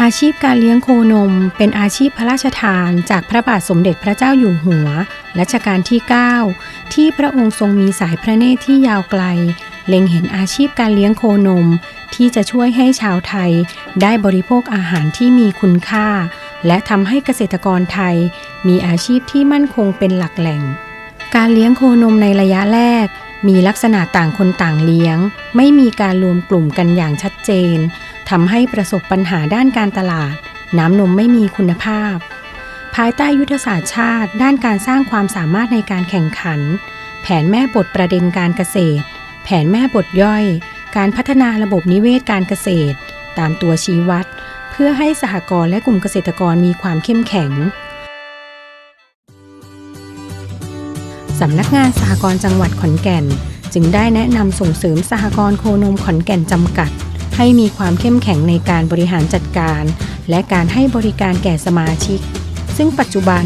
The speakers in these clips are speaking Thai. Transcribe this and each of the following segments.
อาชีพการเลี้ยงโคนม เป็นอาชีพพระราชทาน จากพระบาทสมเด็จพระเจ้าอยู่หัวรัชกาลที่ 9 ที่พระองค์ทรงมีสายพระเนตรที่ยาวไกล เล็งเห็นอาชีพการเลี้ยงโคนม ที่จะช่วยให้ชาวไทย ได้บริโภคอาหารที่มีคุณค่า และทำให้เกษตรกรไทย มีอาชีพที่มั่นคงเป็นหลักแหล่ง การเลี้ยงโคนมในระยะแรก มีลักษณะต่างคนต่างเลี้ยง ไม่มีการรวมกลุ่มกันอย่างชัดเจน ทำให้ประสบปัญหาด้านการตลาด น้ำนมไม่มีคุณภาพ ภายใต้ยุทธศาสตร์ชาติ ด้านการสร้างความสามารถในการแข่งขัน แผนแม่บทประเด็นการเกษตร แผนแม่บทย่อย การพัฒนาระบบนิเวศการเกษตร ตามตัวชี้วัด เพื่อให้สหกรณ์และกลุ่มเกษตรกรมีความเข้มแข็งสำนักงานสหกรณ์จังหวัดขอนแก่น จึงได้แนะนำส่งเสริมสหกรณ์โคนมขอนแก่นจำกัด ให้มีความเข้มแข็งในการบริหารจัดการ และการให้บริการแก่สมาชิก ซึ่งปัจจุบัน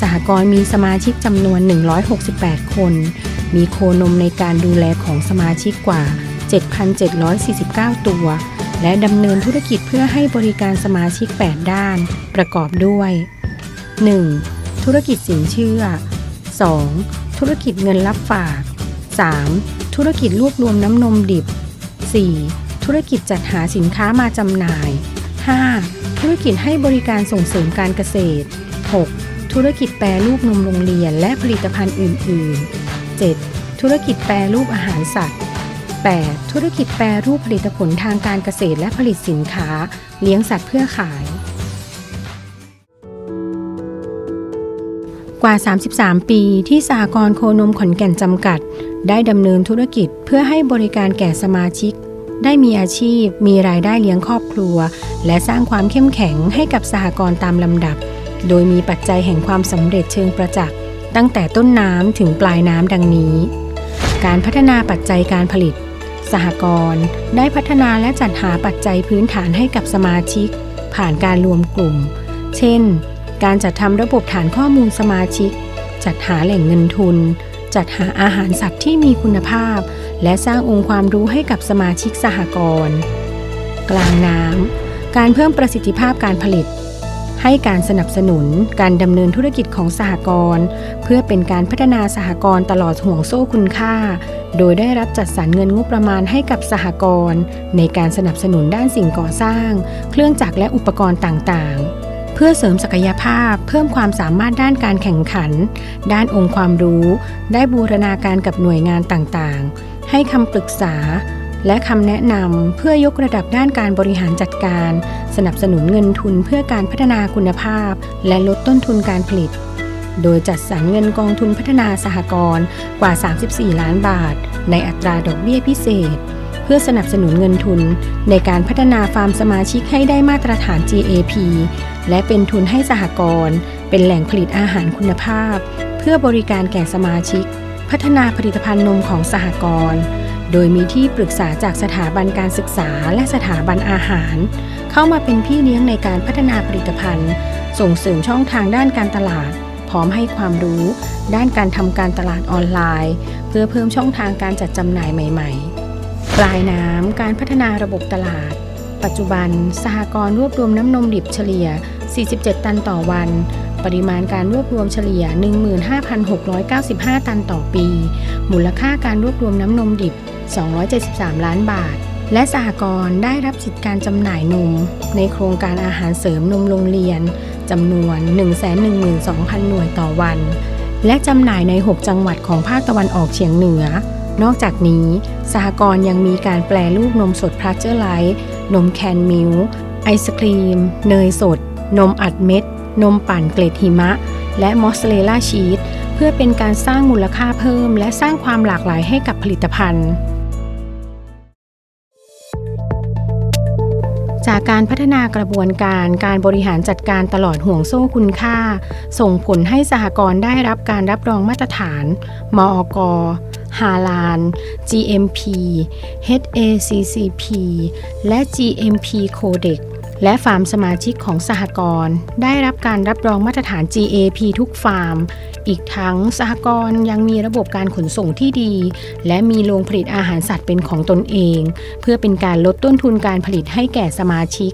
สหกรณ์มีสมาชิกจำนวน 168 คน มีโคนมในการดูแลของสมาชิกกว่า 7,749 ตัว และดำเนินธุรกิจเพื่อให้บริการสมาชิก 8 ด้าน ประกอบด้วย 1. ธุรกิจสินเชื่อ 2. ธุรกิจเงินรับฝาก 3. ธุรกิจรวบรวมน้ำนมดิบ 4. ธุรกิจจัดหาสินค้ามาจำหน่าย 5. ธุรกิจให้บริการส่งเสริมการเกษตร 6. ธุรกิจแปรรูปนมโรงเรียนและผลิตภัณฑ์อื่น ๆ 7. ธุรกิจแปรรูปอาหารสัตว์ 8. ธุรกิจแปรรูปผลิตผลทางการเกษตรและผลิตสินค้า เลี้ยงสัตว์เพื่อขาย กว่า 33 ปีที่สหกรโคนมขอนแก่นจำกัด ได้ดำเนินธุรกิจเพื่อให้บริการแก่สมาชิก ได้มีอาชีพ มีรายได้เลี้ยงครอบครัว และสร้างความเข้มแข็งให้กับสหกรณ์ตามลำดับ โดยมีปัจจัยแห่งความสำเร็จเชิงประจักษ์ตั้งแต่ต้นน้ำถึงปลายน้ำดังนี้ การพัฒนาปัจจัยการผลิต สหกรณ์ได้พัฒนาและจัดหาปัจจัยพื้นฐานให้กับสมาชิก ผ่านการรวมกลุ่ม เช่น การจัดทำระบบฐานข้อมูลสมาชิก จัดหาแหล่งเงินทุน จัดหาอาหารสัตว์ที่มีคุณภาพ และสร้างองค์ความรู้ให้กับสมาชิกสหกรณ์ กลางน้ำ การเพิ่มประสิทธิภาพการผลิต ให้การสนับสนุนการดำเนินธุรกิจของสหกรณ์เพื่อเป็นการพัฒนาสหกรณ์ตลอดห่วงโซ่คุณค่า โดยได้รับจัดสรรเงินงบประมาณให้กับสหกรณ์ในการสนับสนุนด้านสิ่งก่อสร้าง เครื่องจักรและอุปกรณ์ต่างๆ เพื่อเสริมศักยภาพ เพิ่มความสามารถด้านการแข่งขัน ด้านองค์ความรู้ ได้บูรณาการกับหน่วยงานต่างๆ ให้คำปรึกษา และคำแนะนำเพื่อยกระดับด้านการบริหารจัดการ สนับสนุนเงินทุนเพื่อการพัฒนาคุณภาพ และลดต้นทุนการผลิต โดยจัดสรรเงินกองทุนพัฒนาสหกรณ์กว่า 34 ล้านบาท ในอัตราดอกเบี้ยพิเศษเพื่อสนับสนุนเงินทุนในการพัฒนาฟาร์มสมาชิกให้ได้มาตรฐาน GAP และเป็นทุนให้สหกรณ์เป็นแหล่งผลิตอาหารคุณภาพ เพื่อบริการแก่สมาชิก พัฒนาผลิตภัณฑ์นมของสหกรณ์โดยมีที่ปรึกษาจากสถาบันการศึกษาและสถาบันอาหาร เข้ามาเป็นพี่เลี้ยงในการพัฒนาผลิตภัณฑ์ ส่งเสริมช่องทางด้านการตลาด พร้อมให้ความรู้ ด้านการทำการตลาดออนไลน์ เพื่อเพิ่มช่องทางการจัดจำหน่ายใหม่ ๆ ปลายน้ำการพัฒนาระบบตลาด ปัจจุบัน สหกรณ์รวบรวมน้ำนมดิบเฉลี่ย 47 ตันต่อวัน ปริมาณการรวบรวมเฉลี่ย 15,695 ตันต่อปี มูลค่าการรวบรวมน้ำนมดิบ 273 ล้านบาท และสหกรณ์ได้รับสิทธิการจำหน่ายนม ในโครงการอาหารเสริมนมโรงเรียนจำนวน 112,000 หน่วยต่อวัน และจำหน่ายใน 6 จังหวัดของภาคตะวันออกเฉียงเหนือ นอกจากนี้ สหกรณ์ยังมีการแปลรูปนมสดพลัชเจอร์ไลท์ นมแคนมิลค์ไอศครีม เนยสด นมอัดเม็ด นมปั่นเกล็ดหิมะ และมอสซาเรลล่าชีสเพื่อเป็นการสร้างมูลค่าเพิ่ม และสร้างความหลากหลายให้กับผลิตภัณฑ์จากการพัฒนากระบวนการการบริหารจัดการตลอดห่วงโซ่คุณค่า ส่งผลให้สหกรณ์ได้รับการรับรองมาตรฐาน มอก ฮาลาน GMP HACCP และ GMP Codex และฟาร์มสมาชิกของสหกรณ์ได้รับการรับรองมาตรฐาน GAP ทุกฟาร์ม อีกทั้งสหกรณ์ยังมีระบบการขนส่งที่ดี และมีโรงผลิตอาหารสัตว์เป็นของตนเอง เพื่อเป็นการลดต้นทุนการผลิตให้แก่สมาชิก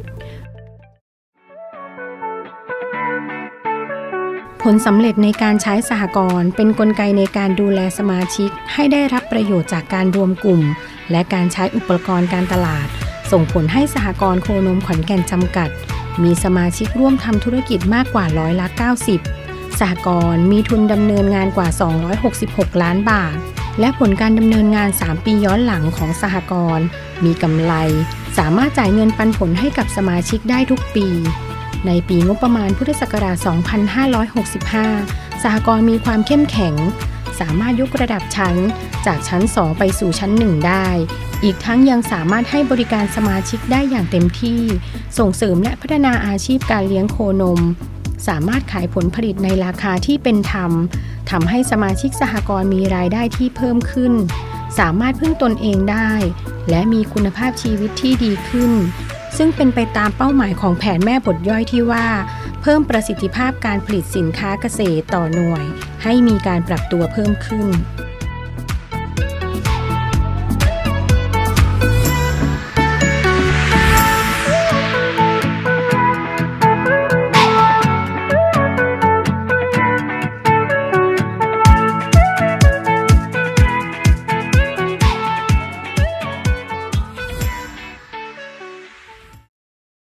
ผลสำเร็จในการใช้สหกรณ์เป็นนกลไกในการดูแลสมาชิก ให้ได้รับประโยชน์จากการรวมกลุ่ม และการใช้อุปกรณ์การตลาด ส่งผลให้สหกรณ์โคนมขอนแก่นจำกัด มีสมาชิกร่วมทำธุรกิจมากกว่าร้อยละ 90 สหกรณ์มีทุนดำเนินงานกว่า 266 ล้านบาท และผลการดำเนินงาน 3 ปีย้อนหลังของสหกรณ์มีกำไร สามารถจ่ายเงินปันผลให้กับสมาชิกได้ทุกปี ในปีงบประมาณพุทธศักราช 2565 สหกรณ์มีความเข้มแข็ง สามารถยกระดับชั้นจากชั้น 2 ไปสู่ชั้น 1 ได้ อีกทั้งยังสามารถให้บริการสมาชิกได้อย่างเต็มที่ ส่งเสริมและพัฒนาอาชีพการเลี้ยงโคนม สามารถขายผลผลิตในราคาที่เป็นธรรมทำให้สมาชิกสหกรณ์มีรายได้ที่เพิ่มขึ้น สามารถพึ่งตนเองได้ และมีคุณภาพชีวิตที่ดีขึ้น ซึ่งเป็นไปตามเป้าหมายของแผนแม่บทย่อยที่ว่า เพิ่มประสิทธิภาพการผลิตสินค้าเกษตรต่อหน่วย ให้มีการปรับตัวเพิ่มขึ้น